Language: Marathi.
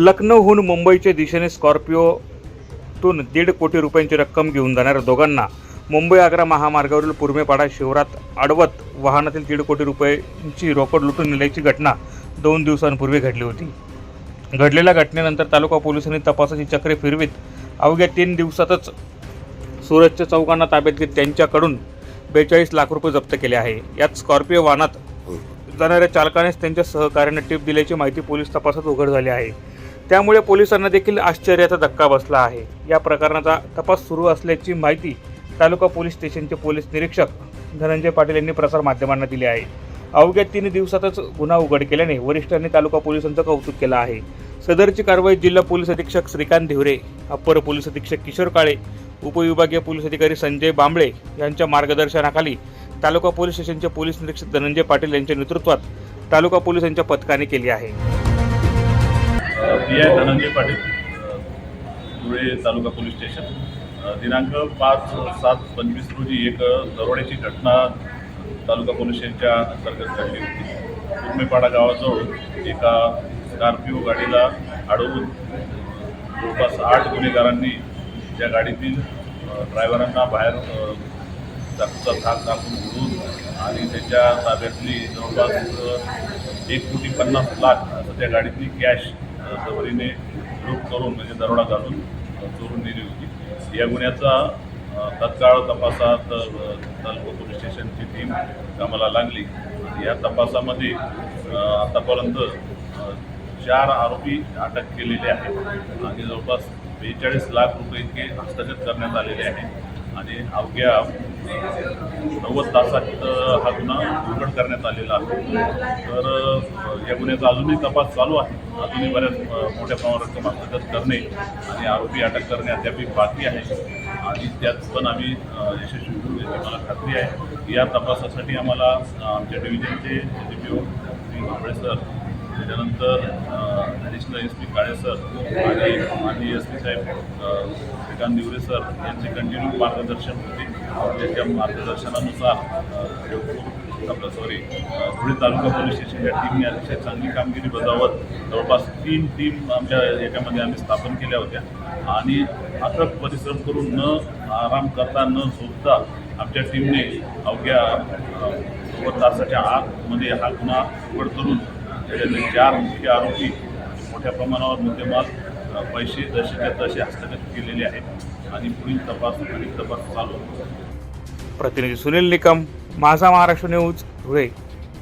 लखनौहून मुंबईच्या दिशेने स्कॉर्पिओतून दीड कोटी रुपयांची रक्कम घेऊन जाणाऱ्या दोघांना मुंबई आग्रा महामार्गावरील पुरमेपाडा शिवरात अडवत वाहनातील दीड कोटी रुपयांची रोकड लुटून नेल्याची घटना दोन दिवसांपूर्वी घडली होती. घडलेल्या घटनेनंतर तालुका पोलिसांनी तपासाची चक्रे फिरवीत. अवघ्या तीन दिवसातच सूरजच्या चौकांना ताब्यात घेत त्यांच्याकडून बेचाळीस लाख रुपये जप्त केले आहे. यात स्कॉर्पिओ वाहनात जाणाऱ्या चालकानेच त्यांच्या सहकार्याने टीप दिल्याची माहिती पोलीस तपासात उघड झाली आहे. त्यामुळे पोलिसांना देखील आश्चर्याचा धक्का बसला आहे. या प्रकरणाचा तपास सुरू असल्याची माहिती तालुका पोलीस स्टेशनचे पोलीस निरीक्षक धनंजय पाटील यांनी प्रसारमाध्यमांना दिली आहे. अवघ्या तीन दिवसातच गुन्हा उघड केल्याने वरिष्ठांनी तालुका पोलिसांचं कौतुक केलं आहे. सदरची कारवाई जिल्हा पोलीस अधीक्षक श्रीकांत धिवरे अप्पर पोलीस अधीक्षक किशोर काळे उपविभागीय पोलीस अधिकारी संजय बांबळे यांच्या मार्गदर्शनाखाली तालुका पोलीस स्टेशनचे पोलीस निरीक्षक धनंजय पाटील यांच्या नेतृत्वात तालुका पोलिसांच्या पथकाने केली आहे. P I Dhananjay Patil Dhule taluka police station. दिनांक पाच सात पंचवीस रोजी एक दरोड्याची घटना तालुका पोलीस स्टेशनच्या अंतर्गत घडली होती. उर्मेपाडा गावाजवळ एका स्कॉर्पिओ गाडीला अडवून जवळपास आठ गुन्हेगारांनी त्या गाडीतील ड्रायव्हरांना बाहेर चाकूचा धाक टाकून उडून आणि त्याच्या ताब्यातली जवळपास एक कोटी पन्नास लाख असं त्या गाडीतली कॅश जबरीने लूट करून म्हणजे दरोडा घालून चोरून नेली होती. या गुन्ह्याचा तत्काळ तपासात तालुका पोलीस स्टेशनची टीम कामाला लागली. या तपासामध्ये आतापर्यंत चार आरोपी अटक केलेले आहेत. आणि जवळपास बेचाळीस लाख रुपये इतके हस्तगत करण्यात आलेले आहे आणि अवघ्या नव्वद तासात हा गुन्हा उघड करण्यात आलेला आहे. तर या गुन्ह्याचा अजूनही तपास चालू आहे. अजूनही बऱ्याच मोठ्या प्रमाणात रक्कम हस्तगत करणे आणि आरोपी अटक करणे अद्याप बाकी आहे. आणि त्यात पण आम्ही यशस्वी होऊ याची मला खात्री आहे. या तपासासाठी आम्हाला आमच्या डिव्हिजनचे D P O Shri Bhambale sir त्याच्यानंतर additional S P Kale sir आणि माजी एस पी साहेब श्रीकांत दिवरे सर यांचे कंटिन्यू मार्गदर्शन होते. त्याच्या मार्गदर्शनानुसार आपला आपलं सॉरी धुळे तालुका पोलीस स्टेशनच्या टीमने अतिशय चांगली कामगिरी बजावत जवळपास तीन टीम आमच्या याच्यामध्ये आम्ही स्थापन केल्या होत्या. आणि अथक परिश्रम करून न आराम करता न झोपता आमच्या टीमने अवघ्या अ, तासाच्या आतमध्ये हा गुन्हा उघड करून त्याच्यातले चार मुख्य आरोपी मोठ्या प्रमाणावर मुद्देमाल पैसे जसेच्या तसे हस्तगत केलेले आहेत आणि पुढील तपास अधिक तपास चालू. प्रतिनिधी सुनील निकम माझा महाराष्ट्र न्यूज धुळे.